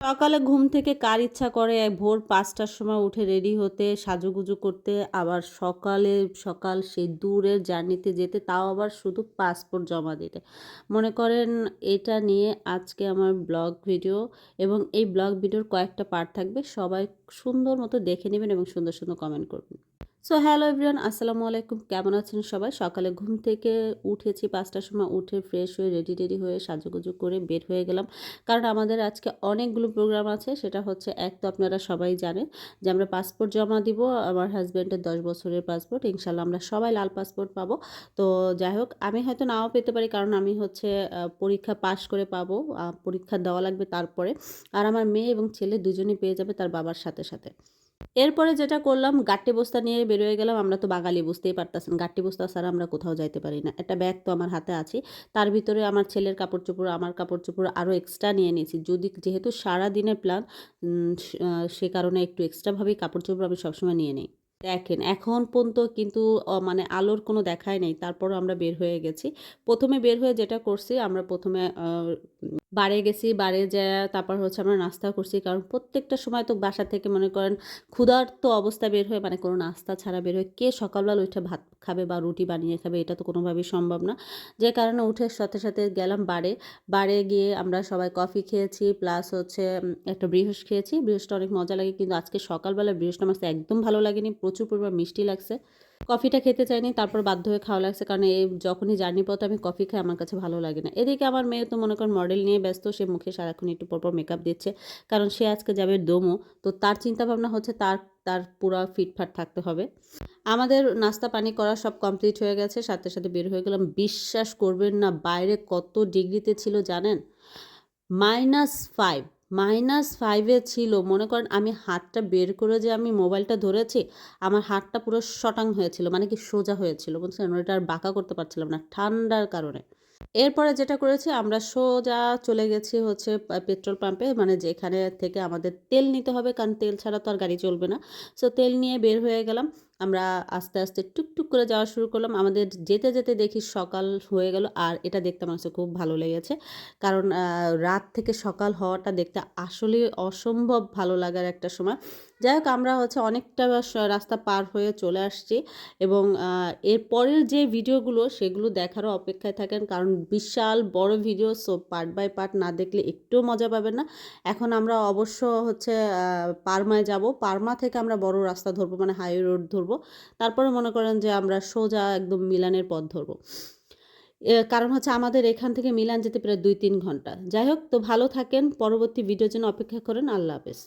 সকালে ঘুম থেকে কার ইচ্ছা করে? ভোর পাঁচটার সময় উঠে রেডি হতে, সাজুগুজু করতে, আবার সকালে, সকাল সেই দূরের জার্নিতে যেতে, তাও আবার শুধু পাসপোর্ট জমা দিতে। মনে করেন এটা নিয়ে আজকে আমার ব্লগ ভিডিও এবং এই ব্লগ ভিডিওর কয়েকটা পার্ট থাকবে। সবাই সুন্দর মতো দেখে নেবেন এবং সুন্দর সুন্দর কমেন্ট করবেন। সো হ্যালো এভরিওয়ান, আসসালামু আলাইকুম। কেমন আছেন সবাই? সকালে ঘুম থেকে উঠেছি, পাঁচটার সময় উঠে ফ্রেশ হয়ে রেডি রেডি হয়ে সাজুগুজু করে বের হয়ে গেলাম। কারণ আমাদের আজকে অনেকগুলো প্রোগ্রাম আছে, সেটা হচ্ছে এক তো আপনারা সবাই জানেন যে আমরা পাসপোর্ট জমা দিব, আমার হাজব্যান্ডের দশ বছরের পাসপোর্ট ইনশাল্লাহ আমরা সবাই লাল পাসপোর্ট পাবো। তো যাই হোক, আমি হয়তো নাও পেতে পারি, কারণ আমি হচ্ছে পরীক্ষা পাশ করে পাবো পরীক্ষা দেওয়া লাগবে তারপরে। আর আমার মেয়ে এবং ছেলে দুজনেই পেয়ে যাবে তার বাবার সাথে সাথে। এরপরে যেটা করলাম, গাট্টি বস্তা নিয়ে বেরোয় গেলাম। আমরা তো বাঙালি, বুঝতেই পারতেছেন। গাট্টি বস্তা ছাড়া আমরা কোথাও যাইতে পারি না। একটা ব্যাগ তো আমার হাতে আছে। তার ভিতরে আমার ছেলের কাপড় চোপড় আমার কাপড় চোপড় আরও এক্সট্রা নিয়ে নিয়েছি। যদি যেহেতু সারা দিনের প্ল্যান সে কারণে একটু এক্সট্রাভাবেই কাপড় চোপড় আমি সবসময় নিয়ে নিই। দেখেন, এখন পর্যন্ত কিন্তু মানে আলোর কোনো দেখাই নেই। তারপরও আমরা বের হয়ে গেছি। প্রথমে বের হয়ে যেটা করছি, আমরা প্রথমে বাড়ে গেছি বারে যায় তারপর হচ্ছে আমরা নাস্তা করছি। কারণ প্রত্যেকটা সময় তো বাসা থেকে মনে করেন ক্ষুধার্ত অবস্থা বের হয়ে মানে কোনো নাস্তা ছাড়া বের হয়ে কে সকালবেলা উঠে ভাত খাবে বা রুটি বানিয়ে খাবে এটা তো কোনোভাবেই সম্ভব না। যে কারণে উঠে সাথে সাথে গেলাম বারে বারে গিয়ে আমরা সবাই কফি খেয়েছি, প্লাস হচ্ছে একটা বৃহস খেয়েছি। বৃহসটা অনেক মজা লাগে, কিন্তু আজকে সকালবেলা বৃহসটা আমার একদম ভালো লাগেনি। প্রচুর পরিমাণ মিষ্টি লাগছে। কফিটা খেতে চাইনি, তারপর বাধ্য হয়ে খাওয়া লাগছে। কারণ এই যখনই জার্নি পথে আমি কফি খাই, আমার কাছে ভালো লাগে না। এদিকে আমার মেয়ে তো মনে করেন মডেল নিয়ে ব্যস্ত, সে মুখে সারাক্ষণ একটু পরপর মেকআপ দিচ্ছে। কারণ সে আজকে যাবে দমো, তো তার চিন্তা ভাবনা হচ্ছে তার তার পুরা ফিটফাট থাকতে হবে। আমাদের নাস্তা পানি করা সব কমপ্লিট হয়ে গেছে, সাথে সাথে বের হয়ে গেলাম। বিশ্বাস করবেন না, বাইরে কত ডিগ্রিতে ছিল জানেন? মাইনাস ফাইভ মাইনাস ফাইভে ছিল। মনে করেন আমি হাতটা বের করে যে আমি মোবাইলটা ধরেছি, আমার হাতটা পুরো শটাং হয়েছিল মানে কি সোজা হয়েছিল, বুঝছেন? ওটা আর বাঁকা করতে পারছিলাম না, ঠান্ডার কারণে। এরপরে যেটা করেছি, আমরা সোজা চলে গেছি হচ্ছে পেট্রোল পাম্পে মানে যেখানে থেকে আমাদের তেল নিতে হবে, কারণ তেল ছাড়া তো আর গাড়ি চলবে না। সো তেল নিয়ে বের হয়ে গেলাম। আমরা আস্তে আস্তে টুকটুক করে যাওয়া শুরু করলাম। আমাদের যেতে যেতে দেখি সকাল হয়ে গেল আর এটা দেখতে আমার খুব ভালো লেগেছে। কারণ রাত থেকে সকাল হওয়াটা দেখতে আসলে অসম্ভব ভালো লাগার একটা সময়। যাই হোক, আমরা হচ্ছে অনেকটা রাস্তা পার হয়ে চলে আসছি এবং এর পরের যে ভিডিওগুলো সেগুলো দেখারও অপেক্ষায় থাকেন। কারণ বিশাল বড় video, so part by part না দেখলে একটুও মজা পাবেন না। এখন আমরা অবশ্য হচ্ছে পারমায় যাব। পারমা থেকে আমরা বড় রাস্তা ধরবো মানে হাইওয়ে রোড ধরবো। তারপরে মনে করেন যে আমরা সোজা একদম মিলানের পথ ধরবো। কারণ হচ্ছে আমাদের এখান থেকে মিলান যেতে প্রায় দুই তিন ঘণ্টা। যাই হোক, তো ভালো থাকেন। পরবর্তী ভিডিওর জন্য অপেক্ষা করেন। আল্লাহ হাফেজ।